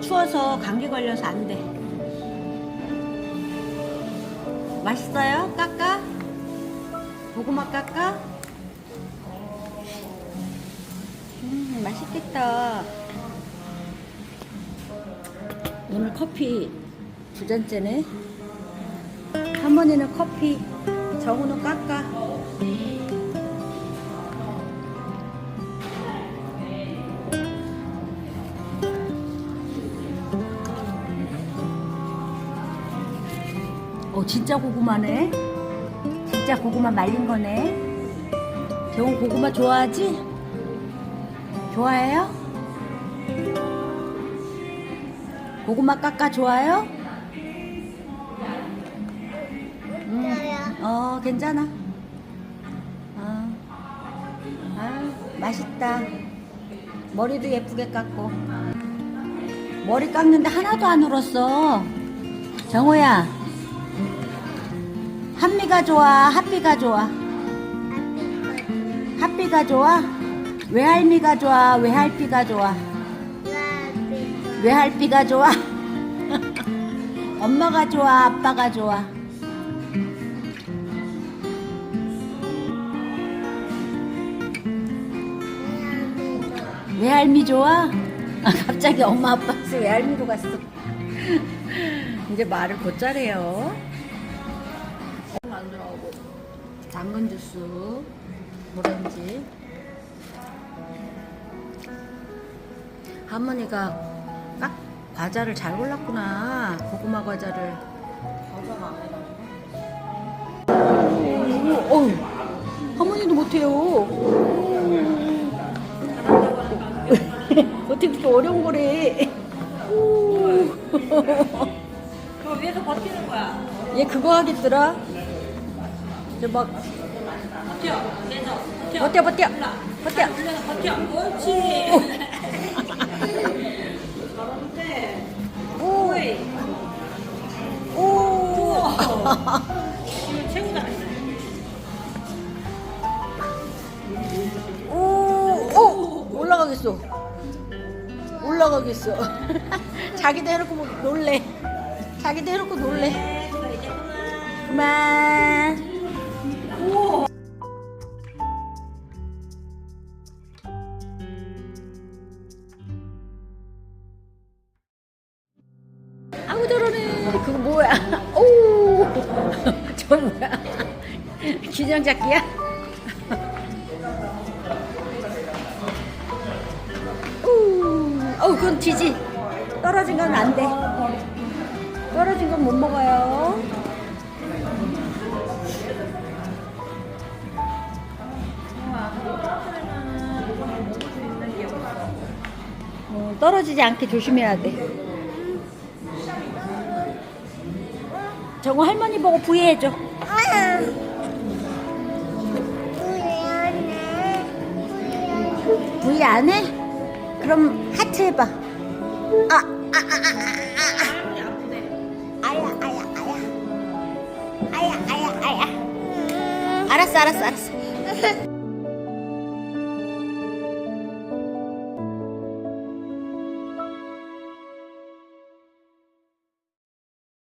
추워서 감기 걸려서 안 돼. 맛있어요? 깎아? 고구마 깎아? 음, 맛있겠다. 오늘 커피 두 잔째네. 할머니는 커피, 정우는 깎아. 어, 진짜 고구마네. 진짜 고구마 말린 거네. 정우 고구마 좋아하지? 좋아해요? 고구마 깎아 좋아요? 음, 어, 괜찮아. 어. 아, 맛있다. 머리도 예쁘게 깎고. 머리 깎는데 하나도 안 울었어. 정호야, 한미가 좋아, 핫비가 좋아? 핫비가 좋아? 외할미가 좋아, 외할비가 좋아? 외할비가 좋아? 엄마가 좋아, 아빠가 좋아? 외할미 좋아? 아, 갑자기 엄마 아빠에서 외할미로 갔어. 이제 말을 곧 잘해요. 만들어오고 당근 주스, 오렌지. 할머니가 딱 과자를 잘 골랐구나. 고구마 과자를. 과자가 안. 어, 할머니도 못해요. 어떻게 그렇게 어려운 거래. 그거 위에서 버티는 거야. 얘 그거 하겠더라. 이제 막 버텨. 내서 버텨. 버텨 버텨 버텨. 올려서 버텨. 옳지. 잘하는데. 오. 오. 지금 최고 잘했어. 오. 오. 올라가겠어. 올라가겠어. 자기도 해놓고 뭐 놀래. 자기도 해놓고 놀래. 그만. 저러네. 그거 뭐야? 오. 저 뭐야? 균형 잡기야? 오. 어우 그건 튀지. 떨어진 건 안 돼. 떨어진 건 못 먹어요. 어, 떨어지지 않게 조심해야 돼. 정우 할머니 보고 부위해줘. 부위 안 해? 그럼 하트 해봐. 아, 아, 아, 아, 아, 아. 아야, 아야, 아야. 아야, 아야, 아야. 알았어, 알았어, 알았어.